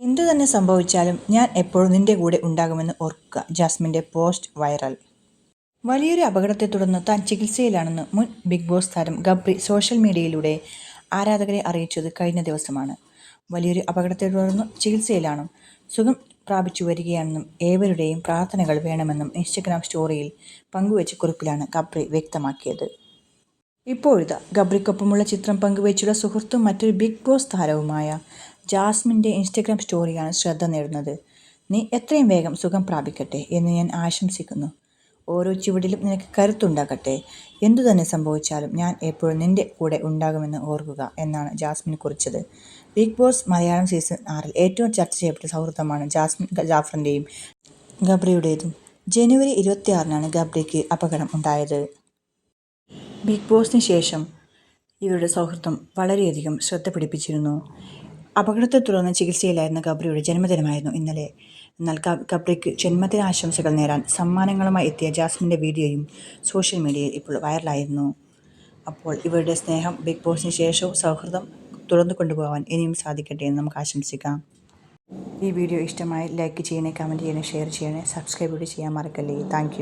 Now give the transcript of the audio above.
എന്തു തന്നെ സംഭവിച്ചാലും ഞാൻ എപ്പോഴും നിന്റെ കൂടെ ഉണ്ടാകുമെന്ന് ഓർക്കുക ജാസ്മിന്റെ പോസ്റ്റ് വൈറൽ. വലിയൊരു അപകടത്തെ തുടർന്ന് താൻ ചികിത്സയിലാണെന്ന് മുൻ ബിഗ് ബോസ് താരം ഗബ്രി സോഷ്യൽ മീഡിയയിലൂടെ ആരാധകരെ അറിയിച്ചത് കഴിഞ്ഞ ദിവസമാണ്. വലിയൊരു അപകടത്തെ തുടർന്ന് ചികിത്സയിലാണ് സുഖം പ്രാപിച്ചു വരികയാണെന്നും ഏവരുടെയും പ്രാർത്ഥനകൾ വേണമെന്നും ഇൻസ്റ്റഗ്രാം സ്റ്റോറിയിൽ പങ്കുവച്ച കുറിപ്പിലാണ് ഗബ്രി വ്യക്തമാക്കിയത്. ഇപ്പോഴിതാ ഗബ്രിക്കൊപ്പമുള്ള ചിത്രം പങ്കുവച്ചുള്ള സുഹൃത്തും മറ്റൊരു ബിഗ് ബോസ് താരവുമായ ജാസ്മിന്റെ ഇൻസ്റ്റഗ്രാം സ്റ്റോറിയാണ് ശ്രദ്ധ നേടുന്നത്. നീ എത്രയും വേഗം സുഖം പ്രാപിക്കട്ടെ എന്ന് ഞാൻ ആശംസിക്കുന്നു. ഓരോ ചുവടിലും നിനക്ക് കരുത്തുണ്ടാകട്ടെ. എന്തു തന്നെ സംഭവിച്ചാലും ഞാൻ എപ്പോഴും നിന്റെ കൂടെ ഉണ്ടാകുമെന്ന് ഓർക്കുക എന്നാണ് ജാസ്മിൻ കുറിച്ചത്. ബിഗ് ബോസ് മലയാളം സീസൺ ആറിൽ ഏറ്റവും ചർച്ച ചെയ്യപ്പെട്ട സൗഹൃദമാണ് ജാസ്മിൻ ജാഫറിന്റെയും ഗബ്രിയുടേതും. ജനുവരി ഇരുപത്തിയാറിനാണ് ഗബ്രിക്ക് അപകടം ഉണ്ടായത്. ബിഗ് ബോസിന് ശേഷം ഇവരുടെ സൗഹൃദം വളരെയധികം ശ്രദ്ധ പിടിപ്പിച്ചിരുന്നു. അപകടത്തെ തുടർന്ന് ചികിത്സയിലായിരുന്ന ഗബ്രിയുടെ ജന്മദിനമായിരുന്നു ഇന്നലെ. എന്നാൽ ഗബ്രിക്ക് ജന്മദിന ആശംസകൾ നേരാൻ സമ്മാനങ്ങളുമായി എത്തിയ ജാസ്മിന്റെ വീഡിയോയും സോഷ്യൽ മീഡിയയിൽ ഇപ്പോൾ വൈറലായിരുന്നു. അപ്പോൾ ഇവരുടെ സ്നേഹം ബിഗ് ബോസിന് ശേഷവും സൗഹൃദം തുടർന്നു കൊണ്ടുപോകാൻ ഇനിയും സാധിക്കട്ടെ എന്ന് നമുക്ക് ആശംസിക്കാം. ഈ വീഡിയോ ഇഷ്ടമായി ലൈക്ക് ചെയ്യണേ കമന്റ് ചെയ്യണേ ഷെയർ ചെയ്യണേ സബ്സ്ക്രൈബ് കൂടി ചെയ്യാൻ മറക്കല്ലേ. താങ്ക്